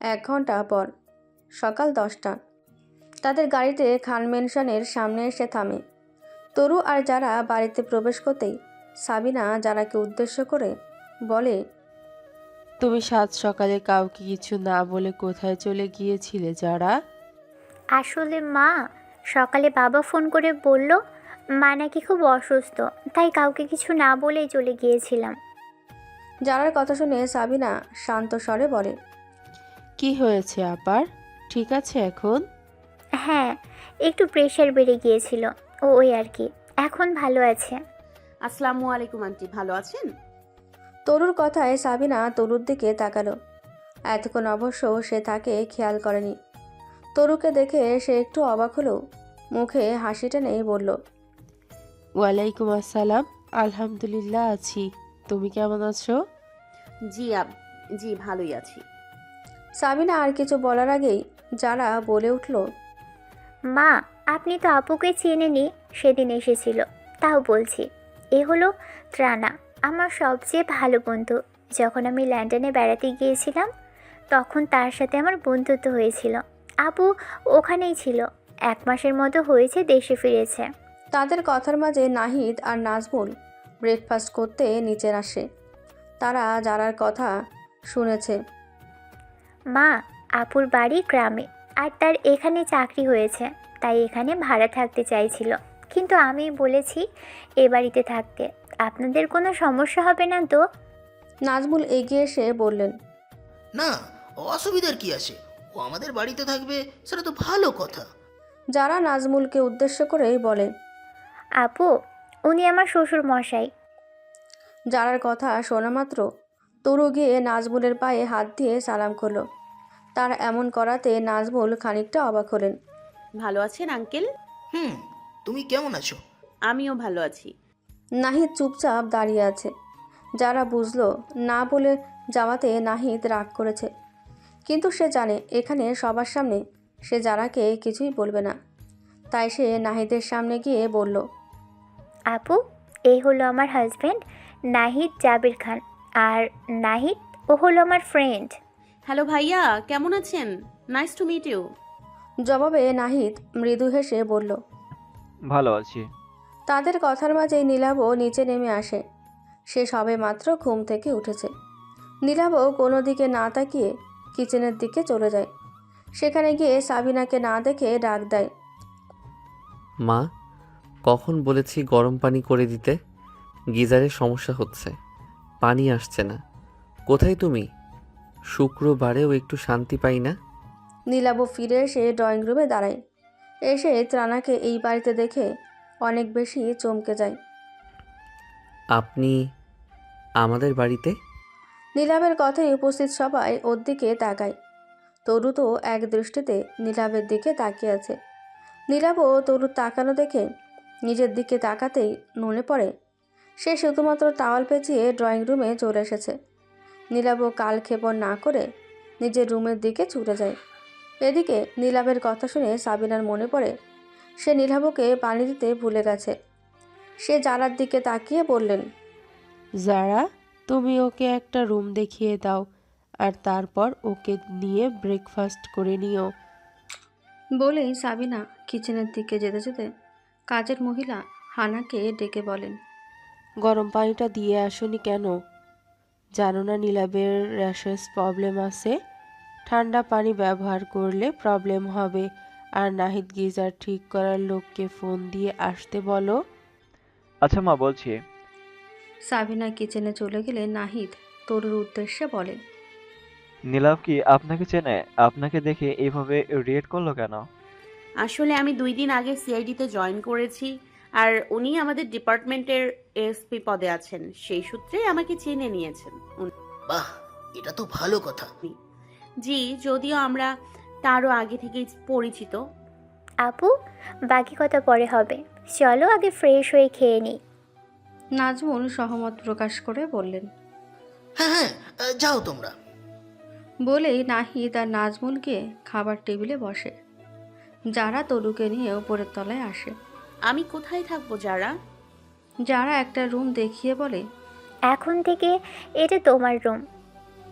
এক ঘণ্টা পর সকাল দশটা। তাদের গাড়িতে খান মেনশনের সামনে এসে থামে। তরু আর যারা বাড়িতে প্রবেশ করতেই সাবিনা যারাকে উদ্দেশ্য করে বলে তুমি সাত সকালে কাউকে কিছু না বলে কোথায় চলে গিয়েছিলে যারা? আসলে মা সকালে বাবা ফোন করে বলল মা নাকি খুব অসুস্থ তাই কাউকে কিছু না বলেই চলে গিয়েছিলাম। যারার কথা শুনে সাবিনা শান্ত স্বরে বলে কি হয়েছে আবার ঠিক আছে এখন? হ্যাঁ একটু প্রেশার বেড়ে গিয়েছিল ও ওই আর কি এখন ভালো আছে। আসসালামু আলাইকুম আন্টি ভালো আছেন? তরুর কথায় সাবিনা তরুর দিকে তাকালো। এতক্ষণ অবশ্য সে তাকে খেয়াল করেনি। তরুকে দেখে সে একটু অবাক হলো মুখে হাসিটা টেনে বলল ওয়ালাইকুম আসসালাম আলহামদুলিল্লাহ আছি। তুমি কেমন আছো? জি আব জি ভালোই আছি। সাবিনা আর কিছু বলার আগেই যারা বলে উঠল মা আপনি তো আপুকে চেনেনি সেদিন এসেছিল তাও বলছি। এ হলো ত্রানা আমার সবচেয়ে ভালো বন্ধু। যখন আমি লন্ডনে বেড়াতে গিয়েছিলাম তখন তার সাথে আমার বন্ধুত্ব হয়েছিল। আপু ওখানেই ছিল এক মাসের মতো হয়েছে দেশে ফিরেছে। তাদের কথার মাঝে নাহিদ আর নাজমুল ব্রেকফাস্ট করতে নিচে আসে। তারা যারার কথা শুনেছে। মা আপুর বাড়ি গ্রামে আর তার এখানে চাকরি হয়েছে তাই এখানে ভাড়া থাকতে চাইছিল। কিন্তু আমি বলেছি এ বাড়িতে থাকতে। আপনাদের কোনো সমস্যা হবে না তো? নাজমুল এগিয়ে এসে বললেন না অসুবিধার কি আছে? ও আমাদের বাড়িতে থাকবে সেটা তো ভালো কথা। যারা নাজমুলকে উদ্দেশ্য করেই বলে আপু উনি আমার শ্বশুর মশাই যারার কথা শোনা মাত্র তরু গিয়ে নাজমুলের পায়ে হাত দিয়ে সালাম করল। তার এমন করাতে নাজমুল খানিকটা অবাক হলেন। ভালো আছেন আঙ্কেল? হুম তুমি কেমন আছো? আমিও ভালো আছি। নাহিদ চুপচাপ দাঁড়িয়ে আছে। যারা বুঝলো না বলে যাওয়াতে নাহিদ রাগ করেছে। কিন্তু সে জানে এখানে সবার সামনে সে যারাকে কিছুই বলবে না। তাই সে নাহিদের সামনে গিয়ে বলল আপু এই হলো আমার হাজব্যান্ড নাহিদ জাবির খান। আর নাহিদ ও হলো আমার ফ্রেন্ড হ্যালো ভাইয়া কেমন আছেন? নাইস টু মিট ইউ জবাবে নাহিদ মৃদু হেসে বলল ভালো আছি। তাদের কথার মাঝেই নীলাবও নিচে নেমে আসে। সে সবে মাত্র ঘুম থেকে উঠেছে। নীলাবও কোনো দিকে না তাকিয়ে কিচেনের দিকে চলে যায়। সেখানে গিয়ে সাবিনাকে না দেখে ডাক দেয় মা কখন বলেছি গরম পানি করে দিতে? গিজারের সমস্যা হচ্ছে। পানি আসছে না। কোথায় তুমি? শুক্রবারেও একটু শান্তি পাই না? নীলাবও ফিরে এসে ড্রয়িং রুমে দাঁড়ায়। এসে ত্রানাকে এই বাড়িতে দেখে অনেক বেশি চমকে যায়। আপনি আমাদের বাড়িতে? নীলাবের কথায় উপস্থিত সবাই ওর দিকে তাকায়। তরু তো এক দৃষ্টিতে নীলাবের দিকে তাকিয়ে আছে। নীলাবও তরুর তাকানো দেখে নিজের দিকে তাকাতেই মনে পড়ে। সে শুধুমাত্র টাওয়াল পেঁচিয়ে ড্রয়িং রুমে চলে এসেছে। নীলাবও কাল ক্ষেপণ না করে নিজের রুমের দিকে ছুটে যায়। এদিকে নীলাভের কথা শুনে সাবিনার মনে পড়ে সে নীলাভকে পানি দিতে ভুলে গেছে। সে জারার দিকে তাকিয়ে বললেন যারা তুমি ওকে একটা রুম দেখিয়ে দাও আর তারপর ওকে নিয়ে ব্রেকফাস্ট করে নিও। বলেই সাবিনা কিচেনের দিকে যেতে যেতে কাজের মহিলা হানাকে ডেকে বলেন গরম পানিটা দিয়ে আসনি কেন? জানো না নীলাবের র্যাশেস প্রবলেম আছে? ঠান্ডা পানি ব্যবহার করলে প্রবলেম হবে। আর নাহিদ গিজার ঠিক করার লোককে ফোন দিয়ে আসতে বলো। আচ্ছা মা বলছি। সাবিনা কিচেনে চলে গেলে নাহিদ তরুর উদ্দেশ্যে বলেন নীলাভ কি আপনাকে চেনে? আপনাকে দেখে এইভাবে রিয়েক্ট করল কেন? আসলে আমি দুই দিন আগে সিআইডিতে জয়েন করেছি আর উনি আমাদের ডিপার্টমেন্টের এসপি পদে আছেন। সেই সূত্রে আমাকে চিনে নিয়েছেন। উনি- বাহ এটা তো ভালো কথা। জি যদিও আমরা তারও আগে থেকেই পরিচিত। আপু বাকি কথা পরে হবে। চলো আগে ফ্রেশ হয়ে খেয়ে নিই। নাজমুল সহমত প্রকাশ করে বললেন হ্যাঁ হ্যাঁ আহ, যাও তোমরা। বলেই নাহিদ আর নাজমুল গিয়ে খাবার টেবিলে বসে। যারা তরুকে নিয়ে ওপরের তলায় আসে। আমি কোথায় থাকব যারা? যারা একটা রুম দেখিয়ে বলে এখন থেকে এটা তোমার রুম।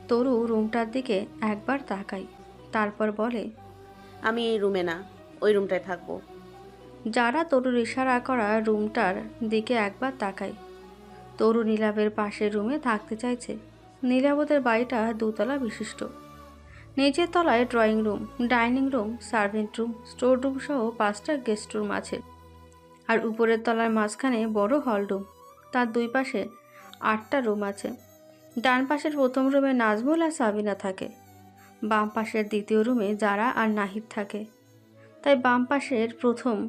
তরু রুমটার দিকে একবার তাকায় তারপর বলে আমি এই রুমে না ওই রুমটায় থাকব। যারা তরুর ইশারা করা রুমটার দিকে একবার তাকায় তরু নীলাবের পাশের রুমে থাকতে চাইছে। নীলাবদের বাড়িটা দুতলা বিশিষ্ট। নিচের তলায় drawing room, dining room servant room, store room সহ পাঁচটা গেস্ট রুম আছে। আর উপরের তলার মাঝখানে বড় হল রুম। তার দুই পাশে আটটা রুম আছে। ডান পাশের প্রথম রুমে নাজমুল আর সাবিনা থাকে। বাম পাশের দ্বিতীয় রুমে যারা আর নাহিদ থাকে। তাই বাম পাশের প্রথম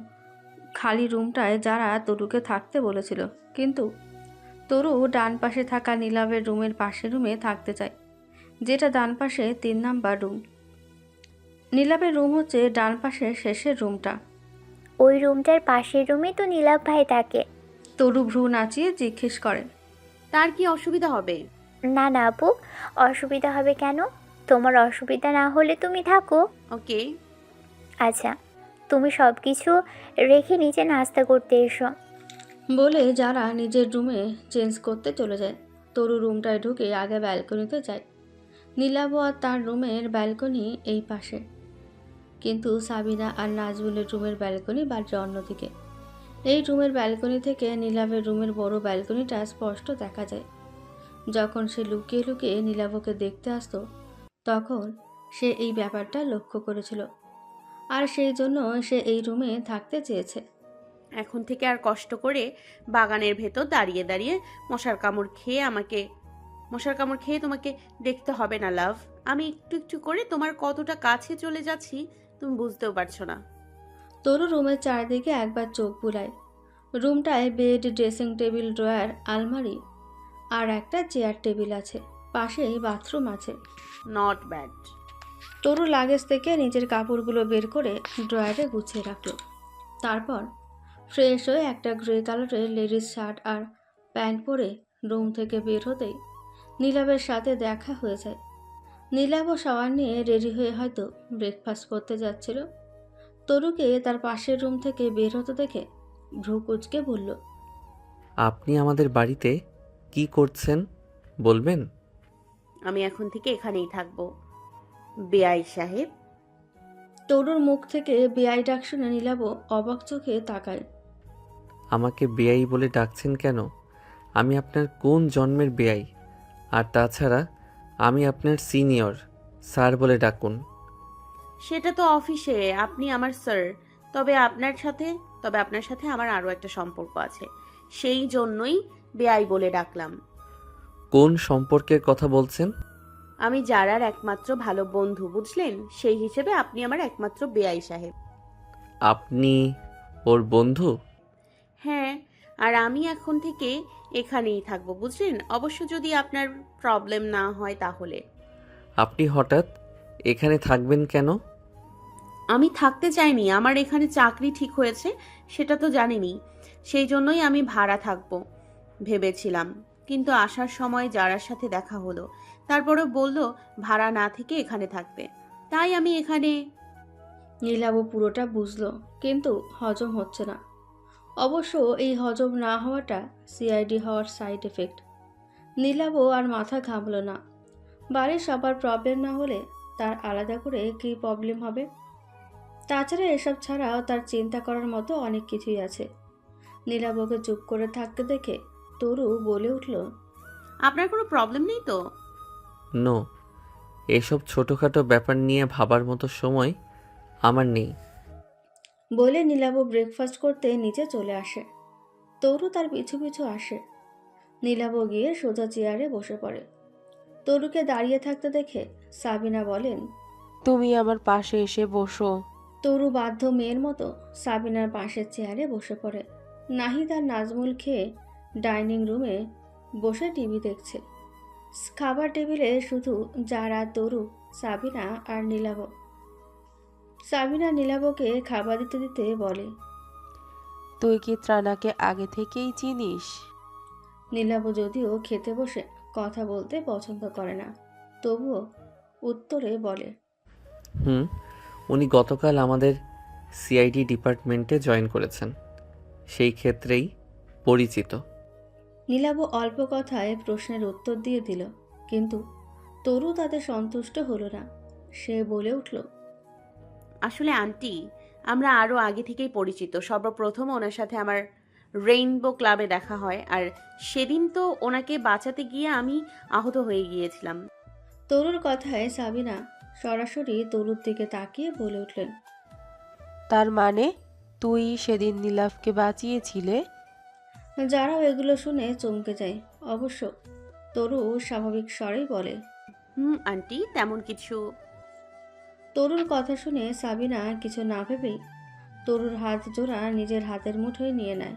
খালি রুমটায় যারা তরুকে থাকতে বলেছিল। কিন্তু তরু ডান পাশে থাকা নীলাভের রুমের পাশের রুমে থাকতে চায়। যেটা ডান পাশে তিন নাম্বার রুম। নীলাবের রুম হচ্ছে ডান পাশের শেষের রুমটা। ওই রুমটার পাশের রুমে তো নীলাভ ভাই থাকে। তরু ভ্রু নাচিয়ে জিজ্ঞেস করে তার কি অসুবিধা হবে? না না আপু অসুবিধা হবে কেন? তোমার অসুবিধা না হলে তুমি থাকো। ওকে। আচ্ছা তুমি সব কিছু রেখে নিচে নাস্তা করতে এসো। বলে যারা নিজের রুমে চেঞ্জ করতে চলে যায় তরু রুমটায় ঢুকে আগে ব্যালকনিতে যায়। নীলাব আর তার রুমের ব্যালকনি এই পাশে। কিন্তু সাবিনা আর নাজমুলের রুমের ব্যালকনি বাড়ির অন্যদিকে। এই রুমের ব্যালকনি থেকে নীলাবের রুমের বড় ব্যালকনিটা স্পষ্ট দেখা যায়। যখন সে লুকিয়ে লুকিয়ে নীলাবকে দেখতে আসতো, তখন সে এই ব্যাপারটা লক্ষ্য করেছিল। আর সেই জন্য সে এই রুমে থাকতে চেয়েছে। এখন থেকে আর কষ্ট করে বাগানের ভেতর দাঁড়িয়ে দাঁড়িয়ে মশার কামড় খেয়ে আমাকে মশার কামড় খেয়ে তোমাকে দেখতে হবে না লাভ। আমি একটু একটু করে তোমার কতটা কাছে চলে যাচ্ছি তুমি বুঝতেও পারছ না। তরু রুমের চারিদিকে একবার চোখ বুলায়। রুমটায় বেড ড্রেসিং টেবিল ড্রয়ার আলমারি আর একটা চেয়ার টেবিল আছে। পাশেই বাথরুম আছে। নট ব্যাড তরু লাগেজ থেকে নিজের কাপড়গুলো বের করে ড্রয়ারে গুছিয়ে রাখল। তারপর ফ্রেশ হয়ে একটা গ্রে কালারের লেডিস শার্ট আর প্যান্ট পরে রুম থেকে বের হতেই নীলাবের সাথে দেখা হয়ে যায় নীলাবও শাওয়ার নিয়ে রেডি হয়ে হয়তো ব্রেকফাস্ট করতে যাচ্ছিল। তরুকে তার পাশের রুম থেকে বের হতে দেখে ভ্রু কুচকে বলল আপনি আমাদের বাড়িতে কি করছেন বলবেন? আমি এখন থেকে এখানেই থাকব। বেআই সাহেব? তরুর মুখ থেকে বেআই ডাক শুনে নীলাব অবাক চোখে তাকায়। আমাকে বেআই বলে ডাকছেন কেন? আমি আপনার কোন জন্মের বেয়াই আর তাছাড়া আমি আপনার সিনিয়র স্যার বলে ডাকুন। সেটা তো অফিসে আপনি আমার স্যার। তবে আপনার সাথে তবে আপনার সাথে আমার আরও একটা সম্পর্ক আছে। সেই জন্যই বেআই বলে ডাকলাম। কোন সম্পর্কের কথা বলছেন? আমি যারার একমাত্র ভালো বন্ধু বুঝলেন? সেই হিসেবে আপনি আমার একমাত্র বেআই সাহেব। আপনি ওর বন্ধু? হ্যাঁ আর আমি এখন থেকে এখানেই থাকব বুঝলেন? অবশ্য যদি আপনার প্রবলেম না হয় তাহলে। আপনি হঠাৎ এখানে থাকবেন কেন? আমি থাকতে চাইনি আমার এখানে চাকরি ঠিক হয়েছে সেটা তো জানিনি। সেই জন্যই আমি ভাড়া থাকব ভেবেছিলাম। কিন্তু আসার সময় যারার সাথে দেখা হলো তারপরে বলল ভাড়া না থেকে এখানে থাকতে তাই আমি এখানে নীলাব পুরোটা বুঝলো কিন্তু হজম হচ্ছে না। অবশ্য এই হজম না হওয়াটা সিআইডি হওয়ার সাইড এফেক্ট নীলাব আর মাথা ঘামলো না। বাড়ির সবার প্রবলেম না হলে তার আলাদা করে কী প্রবলেম হবে? তাছাড়া এসব ছাড়াও তার চিন্তা করার মতো অনেক কিছুই আছে। নীলাবকে চুপ করে থাকতে দেখে তরু বলে উঠল আপনার কোনো প্রবলেম নেই তো? নো এসব ছোটোখাটো ব্যাপার নিয়ে ভাবার মতো সময় আমার নেই। বলে নীলাব ব্রেকফাস্ট করতে নিচে চলে আসে। তরু তার পিছু পিছু আসে। নীলাব গিয়ে সোজা চেয়ারে বসে পড়ে। তরুকে দাঁড়িয়ে থাকতে দেখে সাবিনা বলেন তুমি আমার পাশে এসে বসো। তরু বাধ্য মেয়ের মতো সাবিনার পাশের চেয়ারে বসে পড়ে। নাহিদ আর নাজমুল খেয়ে ডাইনিং রুমে বসে টিভি দেখছে। খাবার টেবিলে শুধু যারা তরু সাবিনা আর নীলাব। সাবিনা নীলাবকে খাবার দিতে দিতে বলে তুই কি ত্রানাকে আগে থেকেই চিনিস? নীলাব যদিও খেতে বসে কথা বলতে পছন্দ করে না তবুও উত্তরে বলে হুম উনি গতকাল আমাদের সিআইডি ডিপার্টমেন্টে জয়েন করেছেন সেই ক্ষেত্রেই পরিচিত। নীলাব অল্প কথায় প্রশ্নের উত্তর দিয়ে দিল কিন্তু তরু তাতে সন্তুষ্ট হলো না সে বলে উঠল আসলে আন্টি আমরা আরও আগে থেকেই পরিচিত। সর্বপ্রথম ওনার সাথে আমার রেইনবো ক্লাবে দেখা হয় আর সেদিন তো ওনাকে বাঁচাতে গিয়ে আমি আহত হয়ে গিয়েছিলাম। তরুর কথায় সাবিনা সরাসরি তরুর দিকে তাকিয়ে বলে উঠলেন তার মানে তুই সেদিন নীলাভকে বাঁচিয়েছিলে? যারাও এগুলো শুনে চমকে যায়। অবশ্য তরু স্বাভাবিক স্বরেই বলে হুম আন্টি তেমন কিছু তরুর কথা শুনে সাবিনা কিছু না ভেবেই তরুর হাত জোড়া নিজের হাতের মুঠোয় নিয়ে নেয়।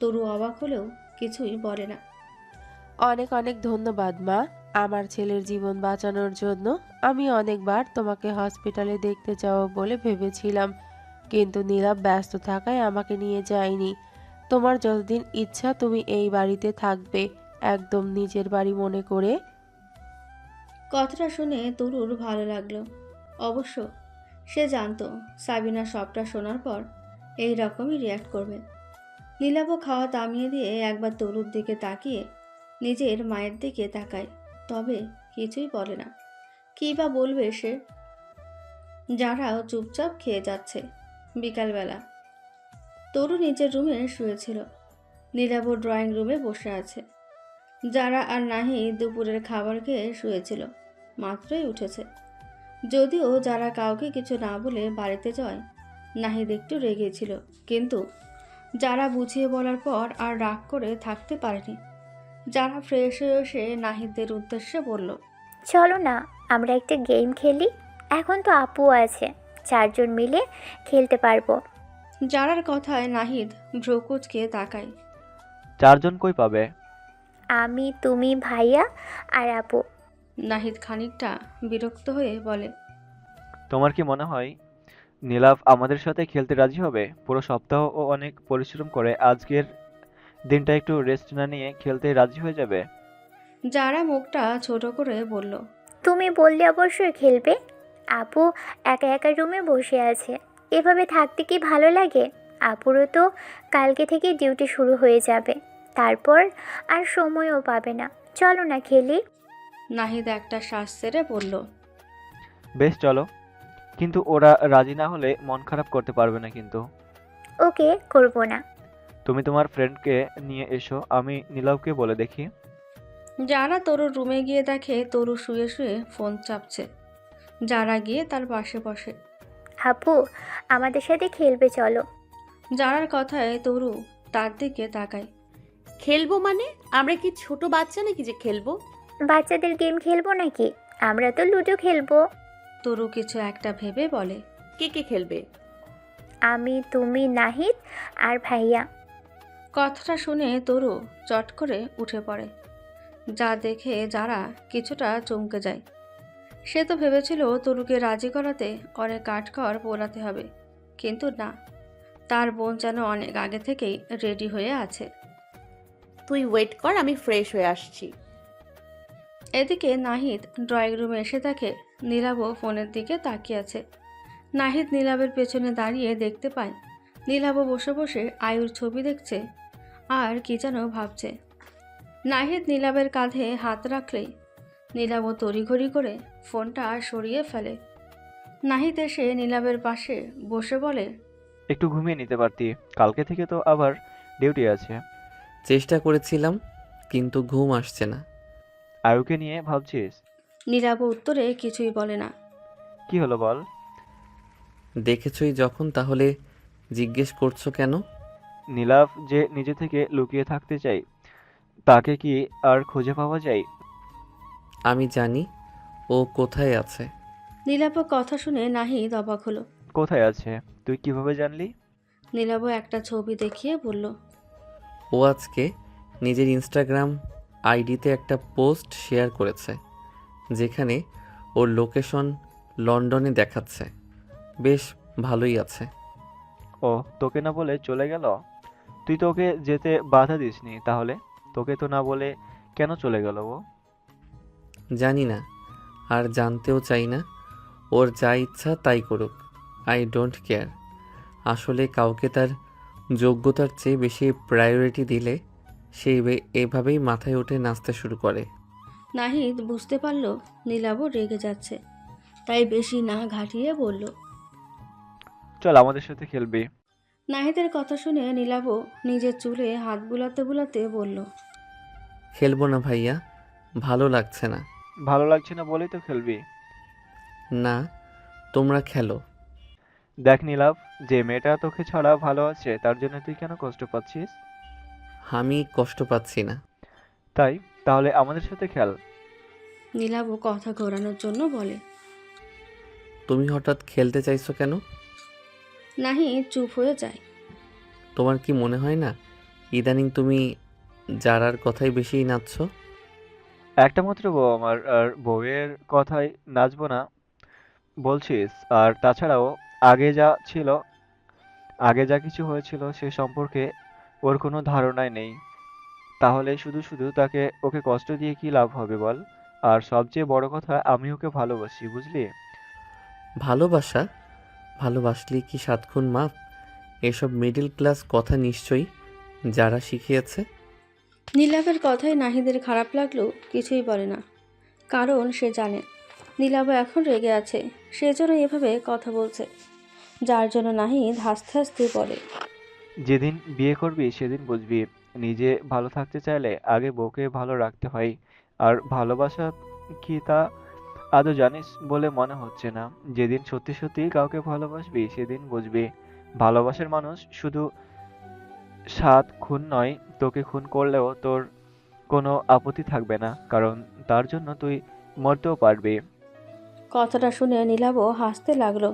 তরু অবাক হলেও কিছুই বলে না। অনেক অনেক ধন্যবাদ মা। আমার ছেলের জীবন বাঁচানোর জন্য আমি অনেকবার তোমাকে হসপিটালে দেখতে যাব বলে ভেবেছিলাম কিন্তু নীলাভ ব্যস্ত থাকায় আমাকে নিয়ে যায়নি। তোমার যতদিন ইচ্ছা তুমি এই বাড়িতে থাকবে একদম নিজের বাড়ি মনে করে। কথাটা শুনে তরুর ভালো লাগল। অবশ্য সে জানতো সাবিনা সবটা শোনার পর এই রকমই রিয়াক্ট করবে। নীলাভ খাওয়া থামিয়ে দিয়ে একবার তরুর দিকে তাকিয়ে নিজের মায়ের দিকে তাকায়, তবে কিছুই বলে না। কী বা বলবে সে? যারাও চুপচাপ খেয়ে যাচ্ছে বিকালবেলা। তরু নিজের রুমে শুয়েছিল। নীলাভ ড্রয়িং রুমে বসে আছে। যারা আর নাহি দুপুরের খাবার খেয়ে শুয়েছিল, মাত্রই উঠেছে। যদিও যারা কাউকে কিছু না বলে বাড়িতে যায় নাহিদ একটু রেগেছিল কিন্তু যারা বুঝিয়ে বলার পর আর রাগ করে থাকতে পারেনি যারা ফ্রেশ হয়ে এসে নাহিদদের উদ্দেশ্যে বলল চলো না আমরা একটা গেম খেলি। এখন তো আপু আছে চারজন মিলে খেলতে পারব। যারার কথায় নাহিদ ভ্রকুচকে তাকায়। চারজন কই পাবে? আমি তুমি ভাইয়া আর আপু। নাহিদ খানিকটা বিরক্ত হয়ে বলে তোমার কি মনে হয় নীলাভ আমাদের সাথে খেলতে রাজি হবে? পুরো সপ্তাহ ও অনেক পরিশ্রম করে আজকের দিনটা একটু রেস্ট না নিয়ে খেলতে রাজি হয়ে যাবে? যারা মুখটা ছোট করে বলল তুমি বললে অবশ্যই খেলবে। আপু একা একা রুমে বসে আছে। এভাবে থাকতে কি ভালো লাগে? আপুরও তো কালকে থেকে ডিউটি শুরু হয়ে যাবে। তারপর আর সময়ও পাবে না। চলো না খেলি। নাহিদ একটা শ্বাস ছেড়ে বলল বেশ চলো। কিন্তু ওরা রাজি না হলে মন খারাপ করতে পারবে না কিন্তু। ওকে করব না। তুমি তোমার ফ্রেন্ডকে নিয়ে এসো আমি নীলাভকে বলে দেখি। যারা তরুর রুমে গিয়ে দেখে তরু শুয়ে শুয়ে ফোন চাপছে। যারা গিয়ে তার পাশে বসে। আপু আমাদের সাথে খেলবে চলো। যারার কথায় তরু তার দিকে তাকায়। খেলব মানে? আমরা কি ছোট বাচ্চা নাকি যে খেলব? বাচ্চাদের গেম খেলব নাকি? আমরা তো লুডো খেলব। তরু কিছু একটা ভেবে বলে কে কে খেলবে? আমি তুমি নাহিদ আর ভাইয়া। কথাটা শুনে তরু চট করে উঠে পড়ে। যা দেখে যারা কিছুটা চমকে যায়। সে তো ভেবেছিল তরুকে রাজি করাতে অনেক কাঠখড় পোড়াতে হবে কিন্তু না। তার বোন যেন অনেক আগে থেকেই রেডি হয়ে আছে। তুই ওয়েট কর আমি ফ্রেশ হয়ে আসছি। এদিকে নাহিদ ড্রয়িং রুমে এসে দেখে নীলাবও ফোনের দিকে তাকিয়ে আছে। নাহিদ নীলাবের পেছনে দাঁড়িয়ে দেখতে পায়। নীলাবও বসে বসে আয়ুর ছবি দেখছে আর কি যেন ভাবছে। নাহিদ নীলাবের কাঁধে হাত রাখলেই নীলাবও তড়িঘড়ি করে ফোনটা সরিয়ে ফেলে। নাহিদ এসে নীলাবের পাশে বসে বলে একটু ঘুমিয়ে নিতে পারতি। কালকে থেকে তো আবার ডিউটি আছে। চেষ্টা করেছিলাম কিন্তু ঘুম আসছে না। আয়ুকে নিয়ে ভাবছিস? নীলাব উত্তরে কিছুই বলে না। কি হলো বল? দেখেছই যখন তাহলে জিজ্ঞেস করছ কেন? নীলাভ যে নিজে থেকে লুকিয়ে থাকতে চাই তাকে কি আর খুঁজে পাওয়া যায়? আমি জানি ও কোথায় আছে। নীলাব কথা শুনে নাহিদ অবাক হলো। কোথায় আছে? তুই কীভাবে জানলি? নীলাব একটা ছবি দেখিয়ে বলল ও আজকে নিজের ইনস্টাগ্রাম আইডিতে একটা পোস্ট শেয়ার করেছে যেখানে ওর লোকেশন লন্ডনে দেখাচ্ছে। বেশ ভালোই আছে। ও তোকে না বলে চলে গেল? তুই তো ওকে যেতে বাধা দিসনি তাহলে? তোকে তো না বলে কেন চলে গেল ও? জানি না আর জানতেও চাই না। ওর যা ইচ্ছা তাই করুক। I don't care. আসলে কাউকে তার যোগ্যতার চেয়ে বেশি প্রায়োরিটি দিলে সে এভাবে- এভাবেই মাথায় উঠে নাচতে শুরু করে। নাহিদ বুঝতে পারল নীলাবও রেগে যাচ্ছে। তাই বেশি না ঘাটিয়ে বলল চল আমাদের সাথে খেলবি। নাহিদের কথা শুনে নীলাবও নিজের চুলে হাত বুলাতে বুলাতে বলল খেলব না ভাইয়া ভালো লাগছে না। ভালো লাগছে না বলেই তো খেলবি। না তোমরা খেলো। দেখ নীলাভ যে মেয়েটা তোকে ছাড়া ভালো আছে তার জন্য তুই কেন কষ্ট পাচ্ছিস? আমি কষ্ট পাচ্ছি না। তাই তাহলে আমাদের সাথে খেল। নীলাবও কথা ঘোরানোর জন্য বলে। তুমি হঠাৎ খেলতে চাইছো কেন? নাহি চুপ হয়ে যায়। তোমার কি মনে হয় না ইদানিং তুমি যারার কথাই বেশি নাচছো? একটা মাত্র বউ আমার আর বউয়ের কথাই নাচবো না বলছিস। আর তাছাড়াও আগে যা ছিল আগে যা কিছু হয়েছিল সে সম্পর্কে ওর কোনো ধারণাই নেই। তাহলে শুধু শুধু তাকে ওকে কষ্ট দিয়ে কি লাভ হবে বল? আর সবচেয়ে বড় কথা আমি ওকে ভালোবাসি বুঝলি? ভালোবাসা? ভালোবাসলি কি সাতক্ষণ মাপ এসব মিডল ক্লাস কথা নিশ্চয়ই যারা শিখিয়েছে? নীলাভের কথায় নাহিদের খারাপ লাগলেও কিছুই বলে না। কারণ সে জানে নীলাভ এখন রেগে আছে সেজন্য এভাবে কথা বলছে যার জন্য নাহিদ হাসতে হাসতে বলে। যেদিন বিয়ে করবি, সেদিন বুঝবি, নিজে ভালো থাকতে চাইলে আগে বউকে ভালো রাখতে হয়। আর ভালোবাসা কি তা আদৌ জানিস বলে মনে হচ্ছে না। যেদিন সত্যি সত্যি কাউকে ভালোবাসবি, সেদিন বুঝবি, ভালোবাসার মানুষ শুধু সাত খুন নয়, তোকে খুন করলেও তোর কোনো আপত্তি থাকবে না, কারণ তার জন্য তুই মরতেও পারবি। কথাটা শুনে নীলাভও হাসতে লাগল।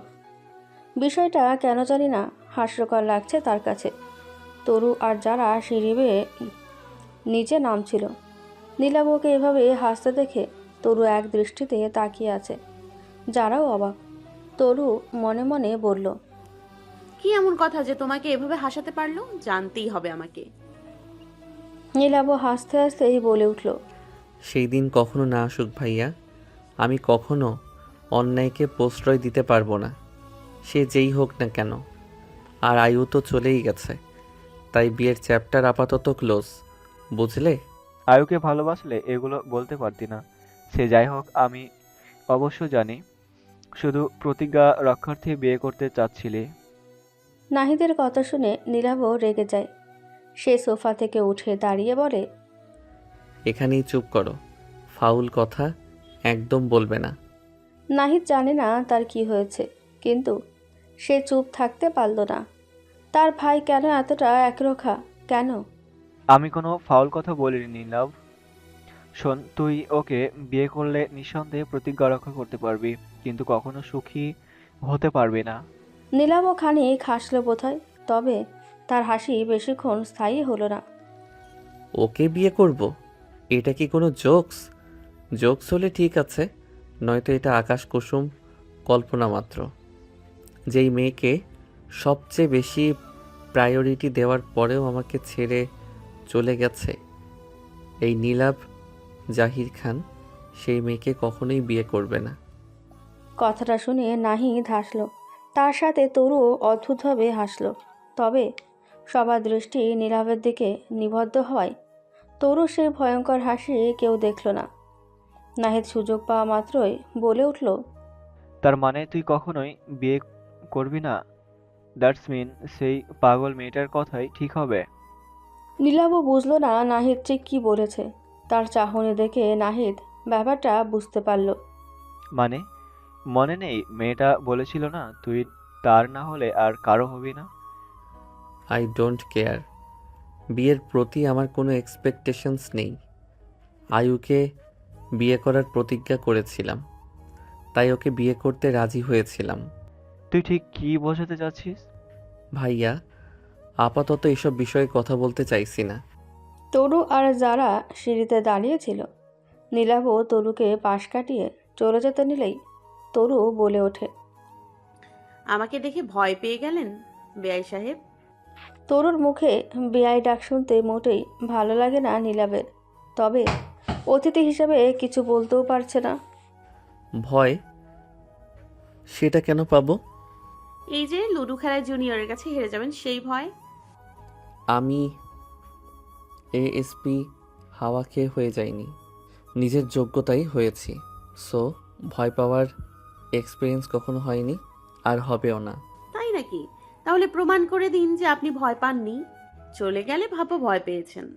বিষয়টা কেন জানি না হাস্যকর লাগছে তার কাছে। তরু আর যারা সিঁড়ি বেয়ে নিচে নামছিল। নীলাবকে এভাবে হাসতে দেখে তরু এক দৃষ্টিতে তাকিয়ে আছে। যারাও অবাক। তরু মনে মনে বলল কি এমন কথা যে তোমাকে এভাবে হাসাতে পারল? জানতেই হবে আমাকে। নীলাব হাসতে হাসতেই বলে উঠল সেই দিন কখনো না আসুক ভাইয়া। আমি কখনো অন্যায়কে প্রশ্রয় দিতে পারব না। সে যেই হোক না কেন। আর আয়ু তো চলেই গেছে। তাই বিয়ের চ্যাপ্টার আপাতত ক্লোজ বুঝলে? আয়ুকে ভালোবাসলে এগুলো বলতে পারতি না। সে যাই হোক আমি অবশ্য জানি শুধু প্রতিজ্ঞা রক্ষার্থে বিয়ে করতে চাচ্ছিলি। নাহিদের কথা শুনে নীলাবও রেগে যায়। সে সোফা থেকে উঠে দাঁড়িয়ে বলে এখানেই চুপ করো ফাউল কথা একদম বলবে না। নাহিদ জানে না তার কি হয়েছে কিন্তু সে চুপ থাকতে পারল না। তার ভাই কেন এতটা একরোখা? কেন? আমি কোনো ফাউল কথা বলিনি লাভ শোন তুই ওকে বিয়ে করলে নিঃসন্দেহে প্রতিজ্ঞা রক্ষা করতে পারবি কিন্তু কখনো সুখী হতে পারবি না। নীলাবও খানিক হাসল বোধহয় তবে তার হাসি বেশিক্ষণ স্থায়ী হলো না। ওকে বিয়ে করব? এটা কি কোনো জোকস? জোকস হলে ঠিক আছে নয়তো এটা আকাশ কুসুম কল্পনা মাত্র। যেই মেয়েকে সবচেয়ে বেশি প্রায়োরিটি দেওয়ার পরেও আমাকে ছেড়ে চলে গেছে এই নীলাভ জাহির খান সেই মেয়েকে কখনোই বিয়ে করবে না। কথাটা শুনে নাহিদ হাসল। তার সাথে তরুও অদ্ভুতভাবে হাসল। তবে সবার দৃষ্টি নীলাভের দিকে নিবদ্ধ হওয়ায় তরু সেই ভয়ঙ্কর হাসি কেউ দেখল না। নাহিদ সুযোগ পাওয়া মাত্রই বলে উঠল তার মানে তুই কখনোই বিয়ে করবি না। দ্যাটস মিন সেই পাগল মেয়েটার কথাই ঠিক হবে। নীলাবও বুঝলো না নাহিদ ঠিক কী বলেছে। তার চাহনি দেখে নাহিদ ব্যাপারটা বুঝতে পারল। মানে? মনে নেই মেয়েটা বলেছিল না তুই তার না হলে আর কারও হবি না? আই ডোন্ট কেয়ার বিয়ের প্রতি আমার কোনো এক্সপেকটেশনস নেই। আয়ুকে বিয়ে করার প্রতিজ্ঞা করেছিলাম। তাই ওকে বিয়ে করতে রাজি হয়েছিলাম। তুই ঠিক কি বোঝাতে চাচ্ছিস? ভাইয়া আপাতত এসব বিষয়ে কথা বলতে চাইছি না। তরু আর যারা সিঁড়িতে দাঁড়িয়েছিল নীলাবও তরুকে পাশ কাটিয়ে চলে যেতে নিলেই তরু বলে ওঠে আমাকে দেখে ভয় পেয়ে গেলেন বেআই সাহেব? তরুর মুখে বেআই ডাক শুনতে মোটেই ভালো লাগে না নীলাবের তবে অতিথি হিসেবে কিছু বলতেও পারছে না। ভয়? সেটা কেন পাবো? এই যে লুডু খেলায় জুনিয়রের কাছে হেরে যাবেন সেই ভয়? আমি এএসপি হাওয়া খেয়ে হয়ে যায়নি নিজের যোগ্যতাই হয়েছি। সো ভয় পাওয়ার এক্সপিরিয়েন্স কখনো হয়নি আর হবেও না। তাই নাকি? তাহলে প্রমাণ করে দিন যে আপনি ভয় পাননি। চলে গেলে ভাবো ভয় পেয়েছেন।